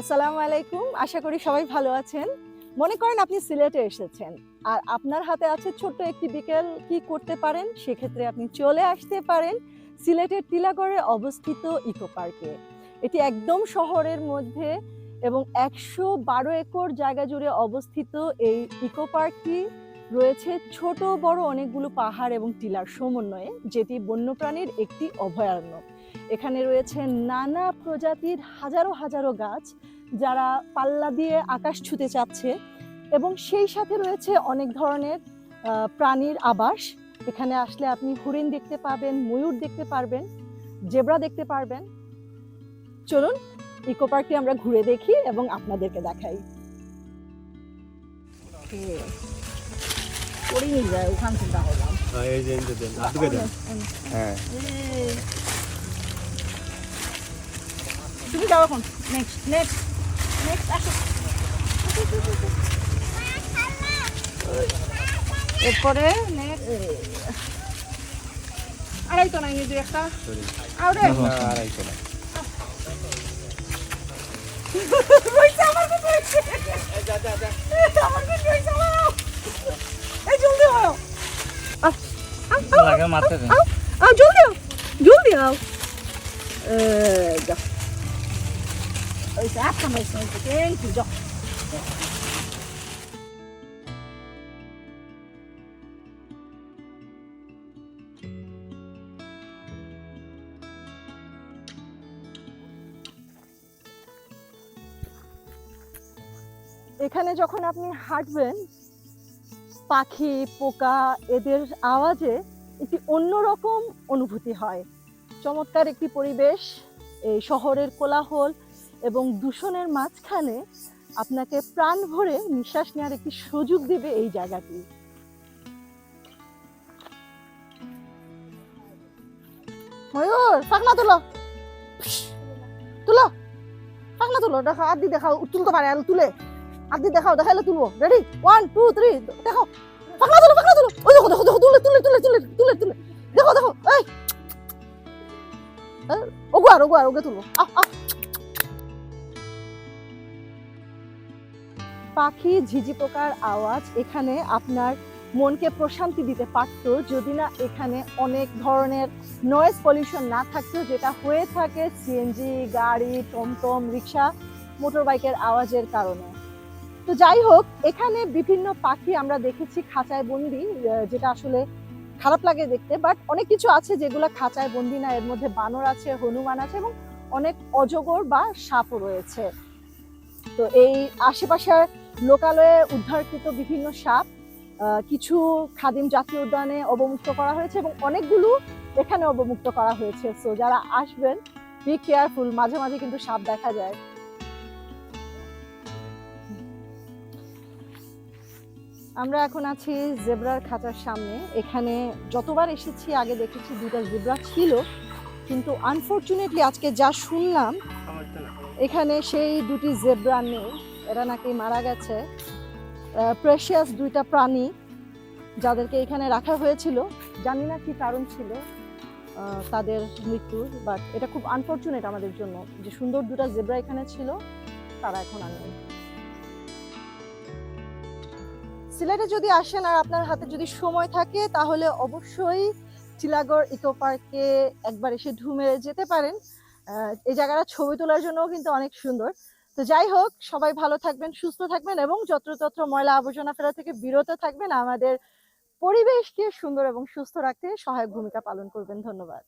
আসসালামু আলাইকুম। আশা করি সবাই ভালো আছেন। মনে করেন আপনি সিলেটে এসেছেন। আর আপনার হাতে আছে ছোট্ট একটি বিকেল, কি করতে পারেন? সেক্ষেত্রে আপনি চলে আসতে পারেন সিলেটের টিলাগড়ে অবস্থিত ইকো পার্কে। এটি একদম শহরের মধ্যে এবং একশো বারো একর জায়গা জুড়ে অবস্থিত এই ইকো পার্কটি। রয়েছে ছোট, বড় অনেকগুলো পাহাড় এবং টিলার সমন্বয়ে যেটি বন্যপ্রাণীর একটি অভয়ারণ্য। এখানে রয়েছে নানা প্রজাতির হাজারো হাজারো গাছ যারা পাল্লা দিয়ে আকাশ ছুতে চাচ্ছে এবং সেই সাথে রয়েছে অনেক ধরনের প্রাণীর আবাস। এখানে আসলে আপনি হরিণ দেখতে পাবেন, ময়ূর দেখতে পারবেন, জেব্রা দেখতে পারবেন। চলুন ইকো পার্কটি আমরা ঘুরে দেখি এবং আপনাদেরকে দেখাই। করিনি যায় ওখান চিন্তা করলাম হ্যাঁ, এই যে এই যে দেন আর ঢুকে দেন হ্যাঁ তুমি যাও এখন নেক্সট নেক্সট নেক্সট আসো এরপরে next, আড়াই তো নাই নিজে একটা সরি আরে আড়াইশো না রইছে আমার কাছে রইছে। আমার কাছে রইছে, আমার। এই জলদি আও আও, আও, আও, লাগে মারতে আও, জলদি আও জলদি আও। এখানে যখন আপনি হাঁটবেন পাখি পোকা এদের আওয়াজে একটি অন্যরকম অনুভূতি হয়। চমৎকার একটি পরিবেশ, এই শহরের কোলাহল এবং দূষণের মাঝখানে আপনাকে প্রাণ ভরে নিঃশ্বাস নেওয়ার একটি সুযোগ দিবে এই জায়গাটি। ময়ূর পাখনা তুলো। তুলো। পাখনা তুলো দেখাও আদি দেখাও, তুলতে পারে তুলে। আদি দেখাও, দেখাইলে তুলবো। রেডি ওয়ান টু থ্রি দেখাও পাখনা তুলো পাখনা তুলো ওই দেখো দেখো দেখো তুলে তুলে তুলে তুলে দেখো দেখো, এই। ওগো আর ওগো আর, ওকে পাখি ঝিঝি পোকার আওয়াজ এখানে আপনার মনকে প্রশান্তি দিতে পারত, যদি না এখানে অনেক ধরনের নয়েজ পলিউশন না থাকতো, যেটা হয়ে থাকে সিএনজি গাড়ি, টমটম, রিক্সা মোটর বাইকের আওয়াজের কারণে। তো যাই হোক, এখানে বিভিন্ন পাখি আমরা দেখেছি খাঁচায় বন্দি যেটা আসলে খারাপ লাগে দেখতে বাট অনেক কিছু আছে যেগুলো খাঁচায় বন্দি না, এর মধ্যে বানর আছে, হনুমান আছে এবং অনেক অজগর বা সাপও রয়েছে। তো এই আশেপাশের লোকালয়ে উদ্ধারকৃত বিভিন্ন সাপ কিছু খাদিম জাতীয় উদ্যানে অবমুক্ত করা হয়েছে এবং অনেকগুলো এখানে অবমুক্ত করা হয়েছে। সো যারা আসবেন বি কেয়ারফুল মাঝে মাঝে কিন্তু সাপ দেখা যায়। আমরা এখন আছি জেব্রার খাঁচার সামনে। এখানে যতবার এসেছি, আগে দেখেছি দুটা জেব্রা ছিল। কিন্তু আনফর্চুনেটলি আজকে যা শুনলাম, এখানে সেই দুটি জেব্রা নেই। এরা নাকি মারা গেছে। প্রেশিয়াস দুইটা প্রাণী যাদেরকে এখানে রাখা হয়েছিল। জানি না কি কারণ ছিল তাদের মৃত্যুর বাট এটা খুব আনফর্চুনেট আমাদের জন্য যে সুন্দর দুটা জেব্রা এখানে ছিল, তারা এখন আর নেই। সিলেটে যদি আসেন আর আপনার হাতে যদি সময় থাকে, তাহলে অবশ্যই চিলাগড় ইকো পার্কে একবার এসে ঢু মেরে যেতে পারেন। এই জায়গাটা ছবি তোলার জন্যও কিন্তু অনেক সুন্দর। তো যাই হোক, সবাই ভালো থাকবেন, সুস্থ থাকবেন এবং যত্রতত্র ময়লা আবর্জনা ফেলা থেকে বিরত থাকবেন। আমাদের পরিবেশকে সুন্দর এবং সুস্থ রাখতে সহায়ক ভূমিকা পালন করবেন। ধন্যবাদ।